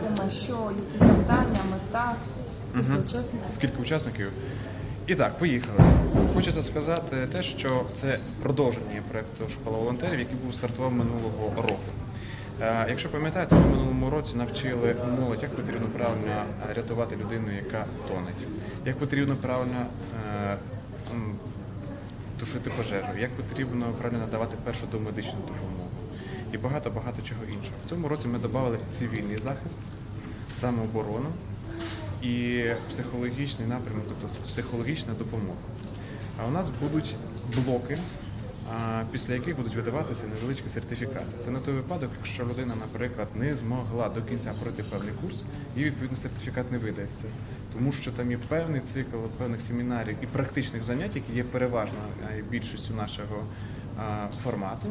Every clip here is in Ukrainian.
триватиме, що, які завдання, мета, скільки учасників? Скільки учасників? І так, поїхали. Хочеться сказати те, що це продовження проєкту Школа волонтерів, який був стартував минулого року. Е, Якщо пам'ятаєте, ми в минулому році навчили молодь, як потрібно правильно е, рятувати людину, яка тонеть, як потрібно правильно е, м, тушити пожежу, як потрібно правильно надавати першу домедичну допомогу і багато-багато чого іншого. В цьому році ми додали цивільний захист, самооборону і психологічний напрямок, тобто психологічна допомога. А у нас будуть блоки, після яких будуть видаватися невеличкі сертифікати. Це на той випадок, якщо людина, наприклад, не змогла до кінця пройти певний курс, і відповідно сертифікат не видається. Тому що там є певний цикл певних семінарів і практичних занять, які є переважно більшістю нашого формату.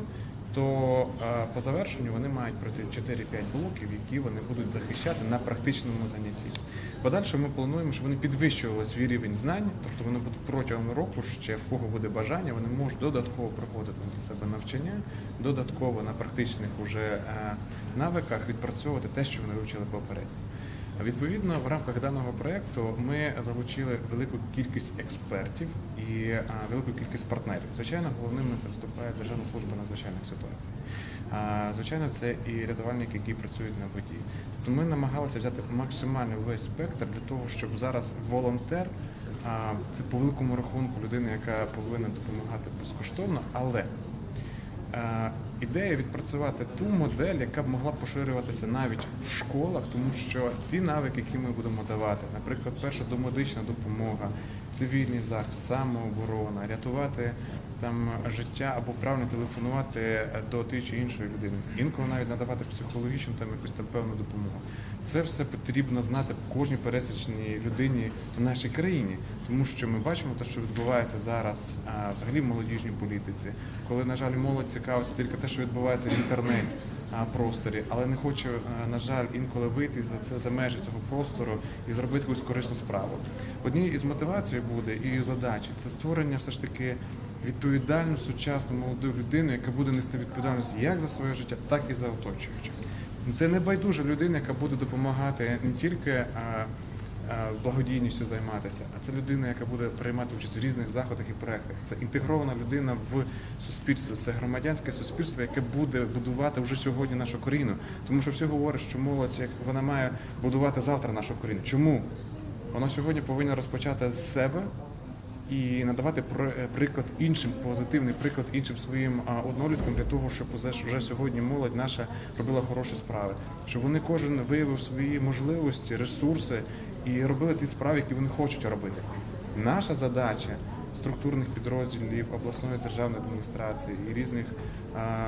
То е, по завершенню вони мають пройти 4-5 блоків, які вони будуть захищати на практичному занятті. Подальше ми плануємо, щоб вони підвищували свій рівень знань, тобто вони будуть протягом року ще в кого буде бажання, вони можуть додатково проходити для себе навчання, додатково на практичних уже е, навиках відпрацьовувати те, що вони вивчили попередньо. Відповідно, в рамках даного проєкту ми залучили велику кількість експертів і велику кількість партнерів. Звичайно, головними це виступає Державна служба надзвичайних ситуацій. Звичайно, це і рятувальники, які працюють на воді. Тобто ми намагалися взяти максимально весь спектр для того, щоб зараз волонтер це по великому рахунку людина, яка повинна допомагати безкоштовно, але Ідея відпрацювати ту модель, яка б могла поширюватися навіть в школах, тому що ті навики, які ми будемо давати, наприклад, перша домедична допомога, цивільний захист, самооборона, рятувати там життя або правильно телефонувати до тієї чи іншої людини, інколи навіть надавати психологічну там якусь там певну допомогу. Це все потрібно знати кожній пересічній людині в нашій країні, тому що ми бачимо те, що відбувається зараз взагалі в молодіжній політиці, коли, на жаль, молодь цікавиться тільки те, що відбувається в інтернеті просторі, але не хоче, на жаль, інколи вийти за це за межі цього простору і зробити якусь корисну справу. Однією із мотивацій буде і задачі це створення все ж таки відповідальну сучасну молоду людину, яка буде нести відповідальність як за своє життя, так і за оточуючих. Це не байдужа людина, яка буде допомагати не тільки а, благодійністю займатися, а це людина, яка буде приймати участь в різних заходах і проектах. Це інтегрована людина в суспільство, це громадянське суспільство, яке буде будувати вже сьогодні нашу країну. Тому що всі говорять, що молодь як вона має будувати завтра нашу країну. Чому? Вона сьогодні повинна розпочати з себе і надавати е, приклад іншим, позитивний приклад іншим своїм а, одноліткам для того, щоб вже сьогодні молодь наша робила хороші справи, щоб вони кожен виявив свої можливості, ресурси і робили ті справи, які вони хочуть робити. Наша задача структурних підрозділів обласної державної адміністрації і різних а,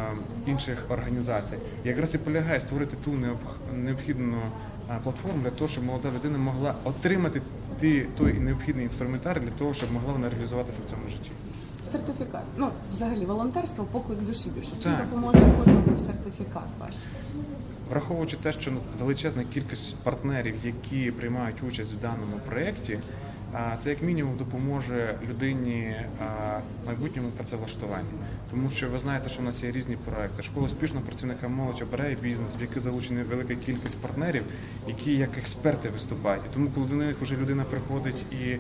інших організацій якраз і полягає створити ту необх- необхідну а, платформу для того, щоб молода людина могла отримати ті, той необхідний інструментар для того, щоб могла вона реалізуватися в цьому житті. Сертифікат. Ну, взагалі, волонтерство поклик душі більше. Чим допоможе кожному сертифікат ваш? Враховуючи те, що у нас величезна кількість партнерів, які приймають участь в даному проєкті, це як мінімум допоможе людині в майбутньому працевлаштуванні. Тому що ви знаєте, що в нас є різні проекти. Школа успішного працівника молодь обирає бізнес, в який залучена велика кількість партнерів, які як експерти виступають. І тому, коли до них вже людина приходить і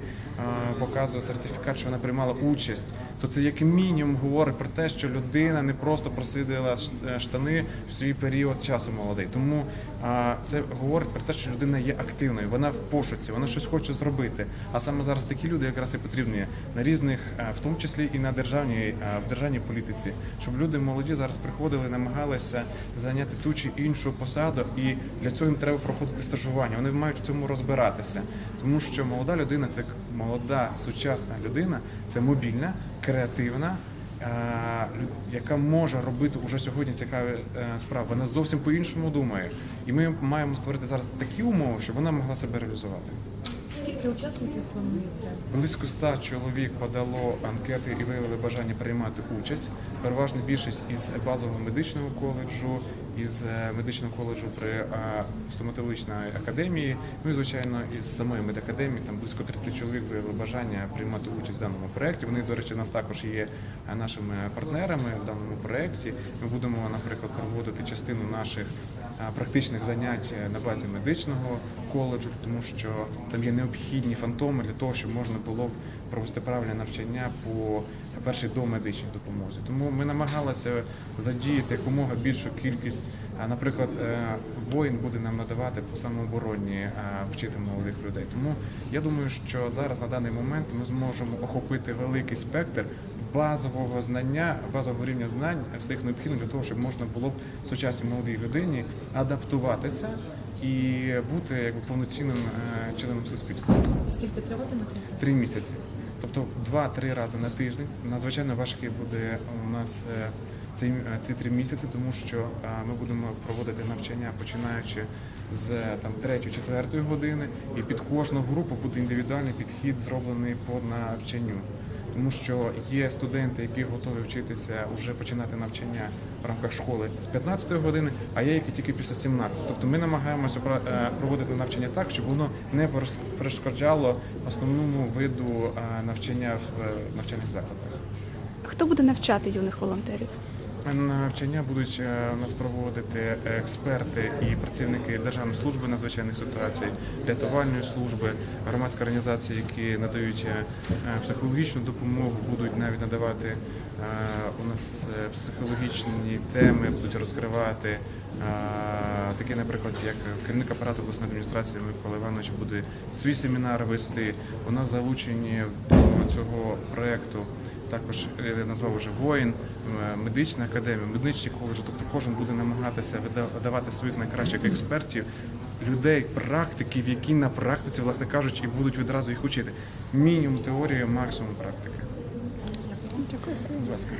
показує сертифікат, що вона приймала участь, то це як мінімум говорить про те, що людина не просто просидила е, штани в свій період часу молодий. Тому це говорить про те, що людина є активною, вона в пошуці, вона щось хоче зробити. А саме зараз такі люди якраз і потрібні на різних, е, в тому числі і на державній е, в державній політиці, щоб люди молоді зараз приходили, намагалися зайняти ту чи іншу посаду, і для цього їм треба проходити стажування. Вони мають в цьому розбиратися, тому що молода людина це молода сучасна людина, це мобільна, креативна. е, Яка може робити уже сьогодні цікаві е, справи, вона зовсім по-іншому думає, і ми маємо створити зараз такі умови, щоб вона могла себе реалізувати. Скільки учасників планується? Близько ста чоловік подало анкети і виявили бажання приймати участь. Переважна більшість із базового медичного коледжу, із е, медичного коледжу при е, стоматологічної академії. Ну і звичайно із самої медакадемії. Там близько 30 чоловік виявили бажання приймати участь в даному проєкті. Вони, до речі, нас також є е, нашими партнерами в даному проєкті. Ми будемо, наприклад, проводити частину наших практичних занять на базі медичного коледжу, тому що там є необхідні фантоми для того, щоб можна було б провести правильне навчання по першій домедичній допомозі. Тому ми намагалися задіяти якомога більшу кількість. Наприклад, е, воїн буде нам надавати по самообороні е, вчити молодих людей. Тому я думаю, що зараз на даний момент ми зможемо охопити великий спектр базового знання, базового рівня знань всіх необхідних для того, щоб можна було б сучасній молодій людині адаптуватися і бути якби повноцінним е, членом суспільства. Скільки тривати на це? Три місяці. Тобто два-три рази на тиждень. Надзвичайно важкий буде у нас е, ці, е, ці три місяці, тому що е, ми будемо проводити навчання починаючи з там третьої-четвертої години, і під кожну групу буде індивідуальний підхід зроблений по навчанню. Тому що є студенти, які готові вчитися вже починати навчання в рамках школи з 15 години, а є які тільки після 17. Тобто ми намагаємося е, проводити навчання так, щоб воно не переш- перешкоджало основному виду е, навчання в е, навчальних закладах. Хто буде навчати юних волонтерів? Навчання будуть е, нас проводити експерти і працівники Державної служби надзвичайних ситуацій, рятувальної служби, громадські організації, які надають е, психологічну допомогу, будуть навіть надавати е, у нас психологічні теми, будуть розкривати. Такі, наприклад, як керівник апарату обласної адміністрації Микола Іванович буде свій семінар вести. У нас залучені до цього проекту також я назвав вже воїн, е, медична академія, медичні коледжі. Тобто кожен буде намагатися видавати своїх найкращих експертів, людей, практиків, які на практиці, власне кажучи, і будуть відразу їх учити. Мінімум теорії, максимум практики. Дякую.